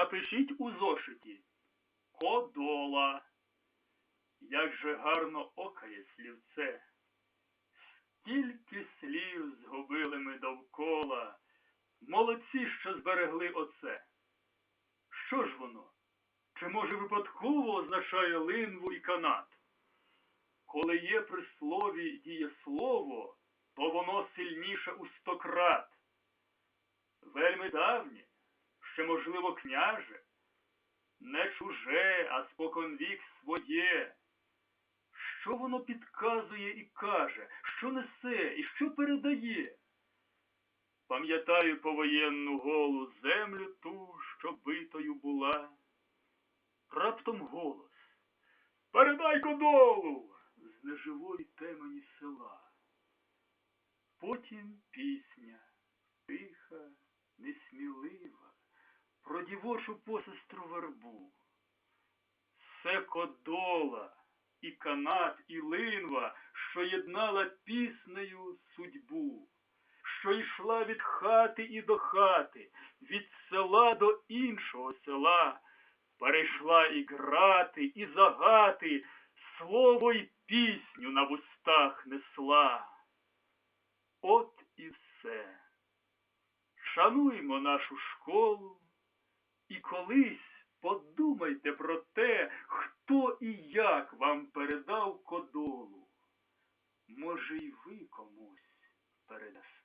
запишіть у зошиті Кодола. Як же гарно окає слівце. Стільки слів згубили ми довкола. Молодці, що зберегли оце. Що ж воно? Чи може випадково означає линву і канат? Коли є при слові дієслово, то воно сильніше у стократ. Вельми давнє, ще, можливо, княже, не чуже, а споконвік своє. Що воно підказує і каже, що несе і що передає? Пам'ятаю повоєнну голу землю ту, що битою була. Раптом голос. Передай кодолу з неживої темені села. Потім пісня, тиха, несмілива, дівочу посестру вербу. Це кодола, і канат, і линва, що єднала піснею судьбу, що йшла від хати і до хати, від села до іншого села, перейшла і грати, і загати, слово й пісню на вустах несла. От і все. Шануймо нашу школу, і колись подумайте про те, хто і як вам передав кодолу. Може, й ви комусь передасте.